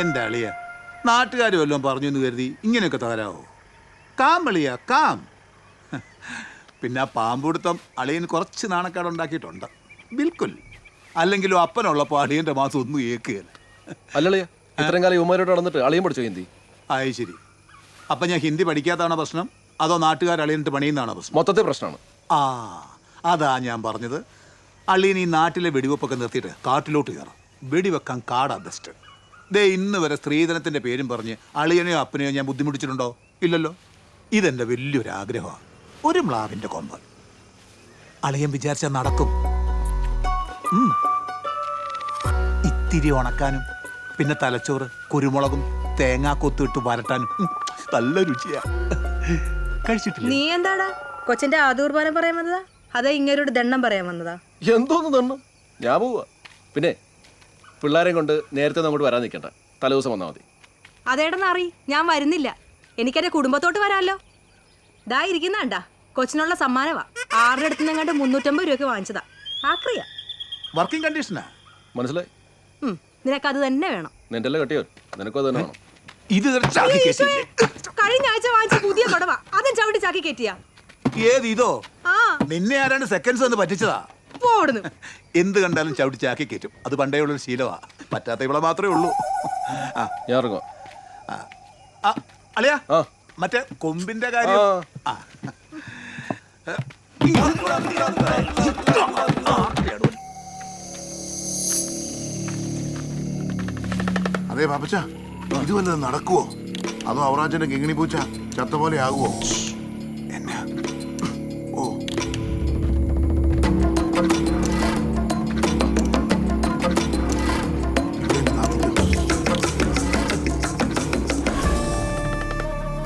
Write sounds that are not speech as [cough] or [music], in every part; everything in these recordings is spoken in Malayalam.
എന്റെ അളിയ നാട്ടുകാർ വല്ലതും പറഞ്ഞു എന്ന് കരുതി ഇങ്ങനെയൊക്കെ തകരാവോ കാം അളിയ കാം. പിന്നെ ആ പാമ്പുടുത്തം അളിയൻ കുറച്ച് നാണക്കേട് ഉണ്ടാക്കിയിട്ടുണ്ട് ബിൽക്കുൽ. അല്ലെങ്കിലും അപ്പനുള്ളപ്പോൾ അളിയന്റെ മാസം ഒന്നും ഏക്കുകയല്ല. അല്ലളിയ ഇത്രയും കാലം യുവമാരോട് നടന്നിട്ട് അളിയും പഠിച്ചോ ഹിന്ദി? ശരി. അപ്പം ഞാൻ ഹിന്ദി പഠിക്കാത്തതാണോ പ്രശ്നം? അതോ നാട്ടുകാർ അളിയനിട്ട് പണിയുന്നതാണോ പ്രശ്നം? മൊത്തത്തിൽ പ്രശ്നമാണ്. ആ അതാ ഞാൻ പറഞ്ഞത്. അള്ളിയൻ ഈ നാട്ടിലെ വെടിവെപ്പൊക്കെ നിർത്തിയിട്ട് കാട്ടിലോട്ട് കയറാം. വെടിവെക്കാൻ കാടാ ബെസ്റ്റ് ദേ ഇന്ന് വരെ സ്ത്രീധനത്തിന്റെ പേരും പറഞ്ഞ് അളിയനെയോ അപ്പനെയോ ഞാൻ ബുദ്ധിമുട്ടിച്ചിട്ടുണ്ടോ? ഇല്ലല്ലോ. ഇതെന്റെ വലിയൊരു ആഗ്രഹമാണ് ഒരു മ്ലാവിന്റെ കൊമ്പ്. അളിയൻ വിചാരിച്ചാൽ നടക്കും. ഇത്തിരി ഉണക്കാനും പിന്നെ തലച്ചോറ് കുരുമുളകും തേങ്ങാ കൊത്തിട്ട് വരട്ടാനും. നല്ല രുചിയാ. കഴിച്ചിട്ടില്ല? നീ എന്താടാ? കൊച്ചിന്റെ ആദൂർബാനം പറയാൻ വന്നതാ? അതാ ഇങ്ങനൊരു ദണ്ണം പറയാൻ വന്നതാ? എന്തോന്ന് ദണ്ണം? ഞാൻ പോവാ. പിന്നെ പിള്ളേരെയും കൊണ്ട് നേരത്തെ അങ്ങോട്ട് വരാൻ നിൽക്കണ്ട. തലേ ദിവസം വന്നാൽ മതി. അതേടെന്ന് അറി ഞാൻ വരുന്നില്ല. എനിക്കെന്റെ കുടുംബത്തോട്ട് വരാമല്ലോ ദാ ഇരിക്കുന്നണ്ട കൊച്ചിനുള്ള സമ്മാനവാ. ആരുടെ അടുത്ത് നിന്നങ്ങാണ്ട് മുന്നൂറ്റമ്പത് രൂപയ്ക്ക് വാങ്ങിച്ചതാ. ആക്രിയ. വർക്കിംഗ് കണ്ടീഷനാ മനസ്സിലായി? ഉം, നിനക്കത് തന്നെ വേണം. നിന്റെ അല്ലേ കെട്ടിയോ? നിനക്കും അത് തന്നെ വേണം. ഇത് ഇതൊരു ചാക്കി കേസില്ലേ? കഴിഞ്ഞ ആഴ്ച വാങ്ങിച്ച പുതിയ കൊടവാ അതും ചവിട്ടി ചാക്കി കയറ്റിയാ ഏത് ഇതോ? ആ. നിന്നെ ആരാണ് സെക്കൻഡ്സ് എന്ന് പറ്റിച്ചതാ? പോടുന്നു [laughs] എന്ത് കണ്ടാലും ചവിട്ടി ചാക്കി കയറ്റും. അത് പണ്ടേ ഉള്ളൊരു ശീലമാ. പറ്റാത്ത ഇവിടെ മാത്രമേ ഉള്ളൂ. ആ. ഞാൻ ഇറങ്ങുക ആ. ആ, അളിയാ ആ. മറ്റേ കൊമ്പിന്റെ കാര്യം. ആ. ആ. അതെ പാപ്പച്ച. ഇത് വല്ലതും നടക്കുവോ? അതോ അവറാച്ചന്റെ കിങ്ങിണി പൂച്ച ചത്ത പോലെ ആകുവോ? ഈ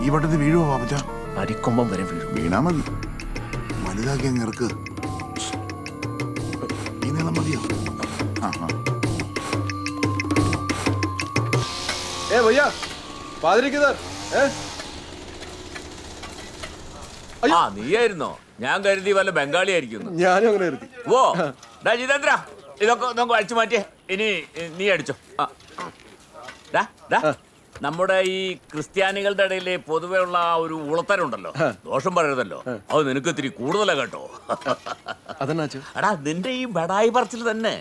വട്ടത്തിൽ വീഴുവോ പാപ്പച്ച? അരിക്കൊമ്പം വരെ വീഴും. വീണാ മതി. വലുതാക്കി അങ്ങ് ഇറക്ക്. ഈ നീളം മതിയോ? ആ ആ. ഏ വയ്യ. പാതിരിക്കുന്നർ ഏ? ആ നീയായിരുന്നോ? ഞാൻ കരുതി വല്ല ബംഗാളി ആയിരിക്കുന്നു ഞാനും അങ്ങനെ കരുതി. ഓ ഡാ ജിതേന്ദ്ര ഇതൊക്കെ നമുക്ക് അടിച്ചു മാറ്റിയേ ഇനി നീ അടിച്ചോ. ആ. ഡാ, ഡാ, നമ്മുടെ ഈ ക്രിസ്ത്യാനികളുടെ ഇടയിലെ പൊതുവെ ഉള്ള ആ ഒരു ഉളത്തരുണ്ടല്ലോ. ദോഷം പറയരുതല്ലോ. അത് നിനക്ക് ഇത്തിരി കൂടുതലാ കേട്ടോ. എടാ നിന്റെ ഈ ബടായി പറച്ചിൽ തന്നെ.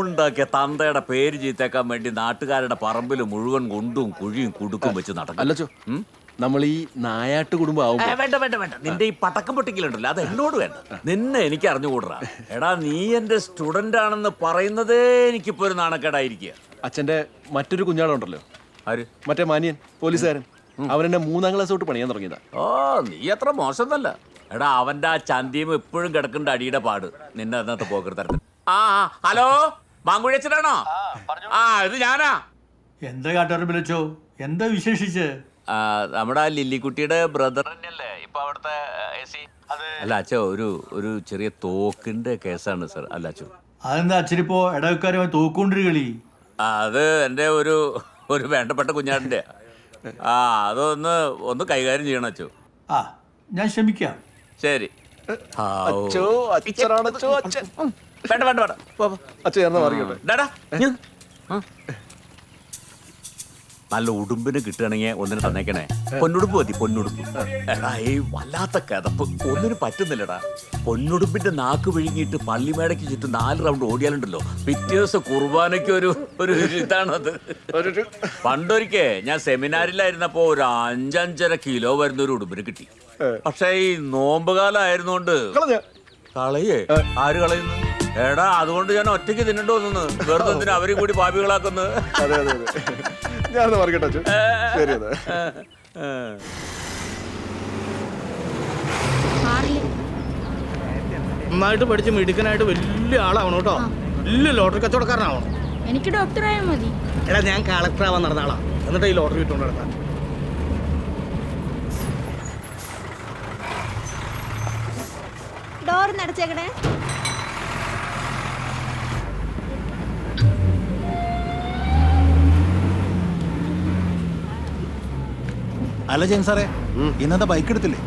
ഉണ്ടാക്കിയ തന്തയുടെ പേര് ചീത്തേക്കാൻ വേണ്ടി നാട്ടുകാരുടെ പറമ്പിൽ മുഴുവൻ കൊണ്ടും കുഴിയും കുടുക്കും വെച്ച് നടക്കും. അല്ലച്ചോ നമ്മൾ ഈ നായാട്ട് കുടുംബം ആവുമ്പോ വേണ്ട വേണ്ട വേണ്ട. നിന്റെ ഈ പടക്കം പൊട്ടിക്കലുണ്ടല്ലോ. അത് എന്നോട് വേണ്ട. നിന്നെ എനിക്ക് അറിഞ്ഞുകൂടാ. എടാ നീ എന്റെ സ്റ്റുഡന്റ് ആണെന്ന് പറയുന്നതേ എനിക്കിപ്പോ ഒരു നാണക്കേടായിരിക്കുക. അച്ഛന്റെ മറ്റൊരു കുഞ്ഞാളുണ്ടല്ലോ. ആര്? മറ്റേ മാനിയൻ പോലീസുകാരൻ. അവൻ എന്നെ മൂന്നാം ക്ലാസ് തൊട്ട് പണിയാൻ തുടങ്ങിയതാ. ഓ നീ അത്ര മോശമൊന്നല്ല. എടാ അവന്റെ ആ ചന്തിയും എപ്പോഴും കിടക്കേണ്ട അടിയുടെ പാട്. നിന്നെ അതിനകത്ത് പോക്കർ തരത്തിൽ ആ ഹലോ? മാങ്കുഴിയച്ചനാണോ ആ ഇത് ഞാനാ. എന്താ കാട്ടുകാരൻ വിളിച്ചോ? എന്താ വിശേഷിച്ച്? നമ്മുടെ ആ ലില്ലിക്കുട്ടിയുടെ ബ്രദർ തന്നെയല്ലേ? ഇപ്പൊ അവിടുത്തെ അല്ല അച്ഛോ ഒരു ഒരു ചെറിയ തോക്കിന്റെ കേസാണ് സർ. അല്ല അച്ഛോ. അതെന്താ അച്ഛനിപ്പോ ഇടവക്കാരുമായി തോക്കൊണ്ടൊരു കളി ആ, അത് എന്റെ ഒരു ഒരു വേണ്ടപ്പെട്ട കുഞ്ഞാടിന്റെ. ആ അതൊന്ന് ഒന്ന് കൈകാര്യം ചെയ്യണം അച്ചു ആ ഞാൻ ശ്രമിക്കാം ശരി. അച്ഛോ അച്ഛൻ വേണ്ട വേണ്ട വേണ്ട. പോ, പോ. അച്ഛൻ മാറിയോട്ടെ ഡാ, ഡാ. ആ. നല്ല ഉടുമ്പിന് കിട്ടുകയാണെങ്കിൽ ഒന്നിനെ തന്നേക്കണേ. പൊന്നുടുപ്പ് മതി പൊന്നുടുപ്പ്. എടാ ഈ വല്ലാത്ത കിതപ്പ്. ഒന്നിനും പറ്റുന്നില്ലടാ. പൊന്നുടുപ്പിന്റെ നാക്ക് വിഴുങ്ങിയിട്ട് പള്ളിമേടയ്ക്ക് ചുറ്റും നാല് റൗണ്ട് ഓടിയാലുണ്ടല്ലോ. പിറ്റേ ദിവസം കുർബാനയ്ക്ക് ഒരു ഒരു ഇതാണത്. പണ്ടൊരിക്കേ ഞാൻ സെമിനാറിലായിരുന്നപ്പോ ഒരു അഞ്ചഞ്ചര കിലോ വരുന്ന ഒരു ഉടുമ്പിന് കിട്ടി. പക്ഷേ ഈ നോമ്പ് കാലം ആയിരുന്നോണ്ട് കളയേ ആര് കളയുന്നു? എടാ അതുകൊണ്ട് ഞാൻ ഒറ്റയ്ക്ക് തിന്നണ്ടോ തോന്നുന്നു. വെറുതെ അവരും കൂടി പാപികളാക്കുന്നത്? ഞാൻ മാറിക്കട്ടെ അച്ഛൻ. ശരി അതെ നന്നായിട്ട് പഠിച്ച് മിടുക്കനായിട്ട് വലിയ ആളാവണം കേട്ടോ. വലിയ ലോട്ടറി കച്ചവടക്കാരനാവണം. എനിക്ക് ഡോക്ടറായാൽ മതി. എടാ ഞാൻ കളക്ടർ ആവാൻ നടന്ന ആളാ. എന്നിട്ട് ഈ ലോട്ടറി കിട്ടുകൊണ്ട് നടത്താൻ. ഡോർ നടച്ചേക്കണേ. അല്ല ജെയിം സാറേ ഇന്നത്തെ ബൈക്ക് എടുത്തില്ലേ?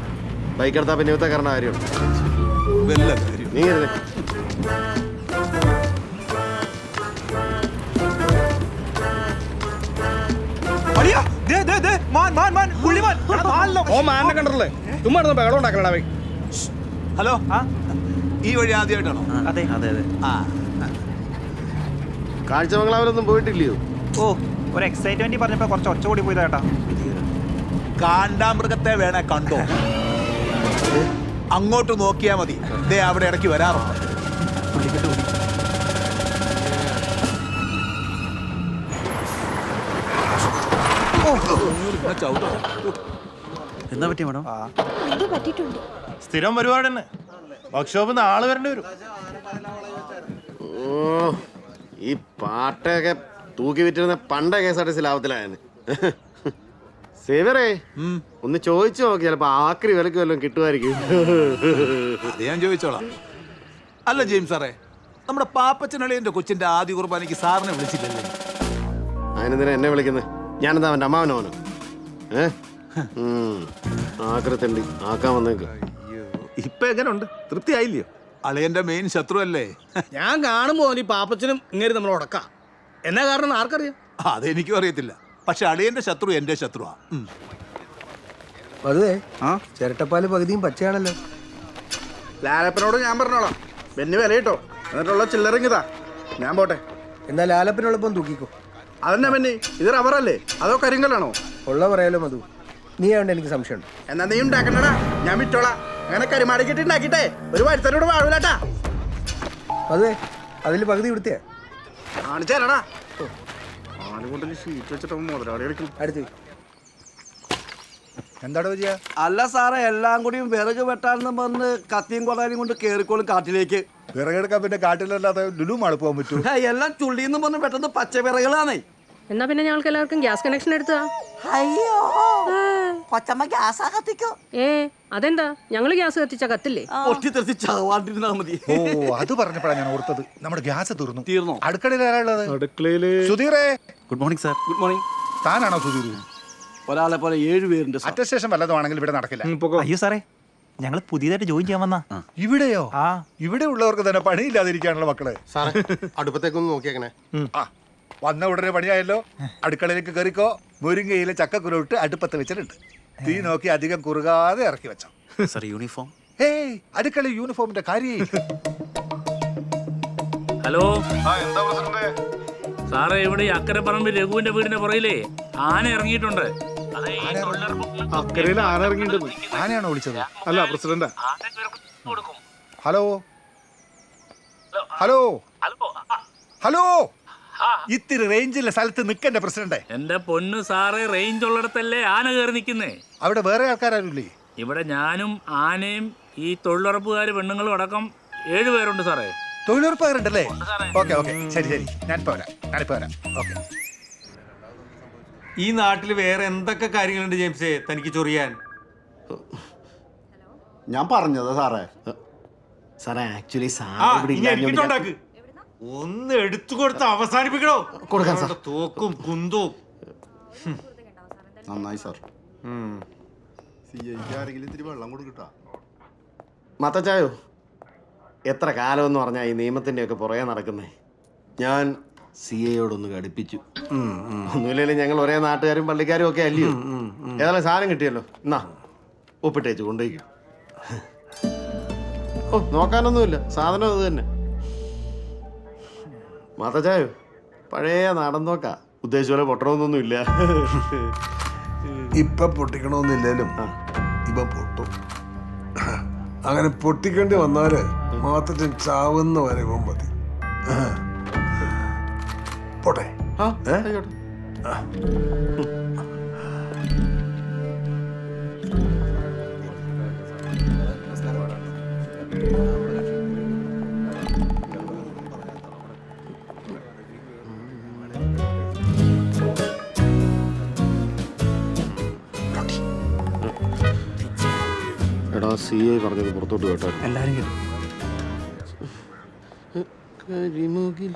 ബൈക്ക് എടുത്താ പിന്നെ ഇവത്തെ കാരണം കാര്യമുണ്ട് കാര്യം. നീ ഇരുന്നേ. ഓ മാനെ കണ്ടല്ലേ ചുമ്മാ ഇരുന്ന് ബഹളം ഉണ്ടാക്കലടാ അവൻ. ഹലോ ഈ വഴി ആദ്യമായിട്ടാണോ? അതെ അതെ അതെ. ആ. കാഴ്ചമംഗലാവിലൊന്നും പോയിട്ടില്ലയോ? ഓ ഒരു എക്സൈറ്റ്മെന്റ് പറഞ്ഞപ്പോ കുറച്ച് ഒച്ച കൂടി പോയതാ കേട്ടാ. കാണ്ടാമൃഗത്തെ വേണേ കണ്ടോ? അങ്ങോട്ട് നോക്കിയാ മതി. ദേ അവിടെ ഇടയ്ക്ക് വരാറുണ്ട്. എന്താ പറ്റിയ മേഡം? സ്ഥിരം പരിപാടി തന്നെ വർക്ക്ഷോപ്പിൽ നിന്ന് ആൾ വരേണ്ടി വരും. ഓ ഈ പാട്ടൊക്കെ തൂക്കി വിറ്റിരുന്ന പണ്ട K S R T C ലാഭത്തിലായെന്ന് സേവറേ ഒന്ന് ചോദിച്ചു നോക്കി ചിലപ്പോ ആക്രി വിലക്ക് വല്ലതും കിട്ടുമായിരിക്കും. അത് ഞാൻ ചോദിച്ചോളാം. അല്ല ജെയിംസ് സാറേ നമ്മുടെ പാപ്പച്ചനളിയന്റെ കൊച്ചിന്റെ ആദ്യ കുർബാനയ്ക്ക് സാറിനെ വിളിച്ചില്ലല്ലേ? അതിനെന്തിനാ എന്നെ വിളിക്കുന്നത് ഞാനെന്താ അവന്റെ അമ്മാവനോനോ ഏ. ആക്രത്തണ്ടി ആക്കാൻ വന്നേക്ക്. ഇപ്പൊ എങ്ങനെയുണ്ട് തൃപ്തി ആയില്ലയോ അളിയന്റെ മെയിൻ ശത്രു അല്ലേ ഞാൻ കാണുമ്പോ ഈ പാപ്പച്ചനും ഇങ്ങനെ നമ്മൾ ഉടക്കാം. എന്നാ കാരണം ആർക്കറിയാം? അതെനിക്കും അറിയത്തില്ല. പക്ഷെ അളിയന്റെ ശത്രു എന്റെ ശത്രുവാ. ഉം. ആ? ചിരട്ടപ്പാൽ പകുതിയും പച്ചയാണല്ലോ. ലാലപ്പനോട് ഞാൻ പറഞ്ഞോളാം. ബെന്നി വില കിട്ടോ എന്നിട്ടുള്ള ചില്ലറിങ്ങിതാ ഞാൻ പോട്ടെ. എന്നാൽ ലാലപ്പനോടൊപ്പം തൂക്കിക്കോ. അതെന്നാ ബെന്നി ഇത് റബ്ബറല്ലേ? അതോ കരിങ്കല്ലാണോ? ഉള്ള പറയാലോ മധു. നീ ആവണ്ട എനിക്ക് സംശയമുണ്ട്. എന്നാ നീ ഉണ്ടാക്കണ്ടടാ. ഞാൻ വിറ്റോളാം. അങ്ങനെ കരിമാടിക്കിട്ട് ഉണ്ടാക്കിട്ടെ ഒരു വരുത്തനോട് വാഴൂലട്ടാ. അതെ അതിൽ പകുതി കൊടുത്തേ. കാണിച്ചേരടാ. ആലുകൊണ്ടിൽ ഷീറ്റ് വെച്ചിട്ട് മുതലാളി കളിക്കും അടുത്ത്. എന്താടോ വിജയ അല്ല സാറേ എല്ലാം കൂടിയും വിറക് വെട്ടാനെന്ന് പറഞ്ഞ് കത്തിയും കൊടാനും കൊണ്ട് കേറിക്കോളും കാട്ടിലേക്ക്. വിറകെടുക്കാൻ പിന്നെ കാട്ടിലല്ലാതെ ലുലു പോകാൻ പറ്റൂ എല്ലാം ചുള്ളിന്ന് പറഞ്ഞ് പെട്ടെന്ന് പച്ച വിറകളാണേ എന്നാ പിന്നെ ഞങ്ങൾക്ക് എല്ലാവർക്കും ഗ്യാസ് കണക്ഷൻ എടുത്താ? അയ്യോ കൊച്ചമ്മ ഗ്യാസാ കത്തിക്കോ? ഏ അതെന്താ? ഞങ്ങൾ ഗ്യാസ് കത്തിച്ച കത്തില്ലേ? ചാവാണ്ടിരുന്നാ മതി. ഓ അത് പറഞ്ഞപ്പോഴാണ് ഞാൻ ഓർത്തത്. നമ്മുടെ ഗ്യാസ് തീർന്നു. തീർന്നു? അടുക്കളയിൽ അടുക്കളയിൽ സുധീറേ. Good morning sir good morning താനാണോ Sudheer ഒരാളെ പോലെ ഏഴ് പേരുണ്ട് സാർ അറ്റസ്റ്റേഷൻ വല്ലതും ആണെങ്കിൽ ഇവിടെ നടക്കില്ല. അയ്യോ സാറേ. ഞങ്ങൾ പുതിയതായിട്ട് ജോയിൻ ചെയ്യാൻ വന്നാ. ഇവിടെയോ? ആ. ഇവിടെ ഉള്ളവർക്ക് തന്നെ പണിയില്ലാതിരിക്കാനുള്ള മക്കൾ. സാറേ അടുപ്പത്തേക്കൊന്ന് നോക്കിയേക്കണേ. ആ വന്ന ഉടനെ പണിയായല്ലോ. അടുക്കളയിലേക്ക് കയറിക്കോ. മുരിങ്ങയിലെ ചക്കക്കുരോട്ട് അടുപ്പത്ത് വെച്ചിട്ടുണ്ട്. തീ നോക്കി അധികം കുറുകാതെ ഇറക്കി വെച്ചോ. സാർ യൂണിഫോം ഏയ് അടുക്കള യൂണിഫോമിന്റെ കാര്യം ഹലോ സാറേ ഇവിടെ ഈ അക്കരപ്പറമ്പ് രഘുവിന്റെ വീടിന്റെ പുറയിലേ ആന ഇറങ്ങിയിട്ടുണ്ട്. അക്കരയിൽ ആന ഇറങ്ങിയിട്ടുണ്ട്. ആനയാണോ വിളിച്ചത്? അല്ല പ്രസിഡന്റ്. ഹലോ? Hello hello? ഇത്തിരി റേഞ്ചിലെ സ്ഥലത്ത് നിൽക്കണ്ട പ്രസിഡന്റ്. എന്റെ പൊന്നു സാറേ റേഞ്ച് ഉള്ളിടത്തല്ലേ ആന കയറി നിൽക്കുന്നേ? അവിടെ വേറെ ആൾക്കാരാരുല്ലേ ഇവിടെ ഞാനും ആനയും ഈ തൊഴിലുറപ്പുകാർ പെണ്ണുങ്ങളും അടക്കം ഏഴുപേരുണ്ട് സാറേ. തൊഴിലുറപ്പുകാരുണ്ടല്ലേ ഓക്കെ ഓക്കെ. ശരി ശരി. ഞാൻ വരാം ഞാനിപ്പോ വരാം ഓക്കെ. ഈ നാട്ടിൽ വേറെ എന്തൊക്കെ കാര്യങ്ങളുണ്ട് ജെയിംസേ? തനിക്ക് ചൊറിയാൻ. ഞാൻ പറഞ്ഞതാ സാറേ. സാറേ ആക്ച്വലി ആ ഇനി എനിക്കിട്ടുണ്ടാക്ക് ഒന്ന് എടുത്തു കൊടുത്ത് അവസാനിപ്പിക്കണോ? കൊടുക്കാൻ സാർ. അവരുടെ തോക്കും കുന്തവും. നന്നായി സാർ. സി ഐക്ക് ആരെങ്കിലും ഇത്തിരി വെള്ളം കൊടുക്കട്ടാ? മത്തച്ചായോ എത്ര കാലമെന്ന് പറഞ്ഞാൽ ഈ നിയമത്തിന്റെ ഒക്കെ പുറകെ നടക്കുന്നേ? ഞാൻ സി എയോടൊന്ന് കടുപ്പിച്ചു ഒന്നുമില്ലെങ്കിലും ഞങ്ങൾ ഒരേ നാട്ടുകാരും പള്ളിക്കാരും ഒക്കെ അല്ലയോ? ഏതായാലും സാധനം കിട്ടിയല്ലോ. എന്നാ ഒപ്പിട്ടേച്ച് കൊണ്ടുപോയിക്കും. ഓ നോക്കാനൊന്നുമില്ല. സാധനം അത് തന്നെ. മാതാചായോ പഴയ നാടൻ നോക്കാ. ഉദ്ദേശിച്ച പോലെ പൊട്ടണമെന്നൊന്നുമില്ല ഇപ്പൊ പൊട്ടിക്കണമെന്നില്ലേലും ഇപ്പൊ പൊട്ടും. അങ്ങനെ പൊട്ടിക്കേണ്ടി വന്നാൽ മാത്രം ചാവുന്ന വരെ മതി പോട്ടെ. എടാ സി ഐ പറഞ്ഞത് പുറത്തോട്ട് കേട്ടോ. എല്ലാരും കേട്ടു. very mogil,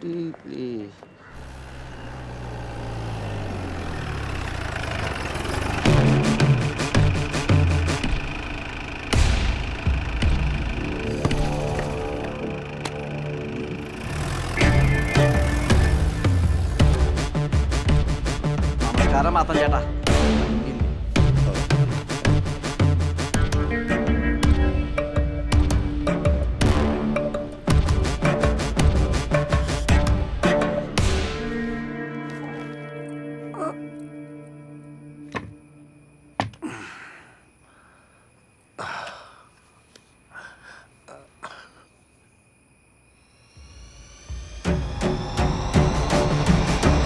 please.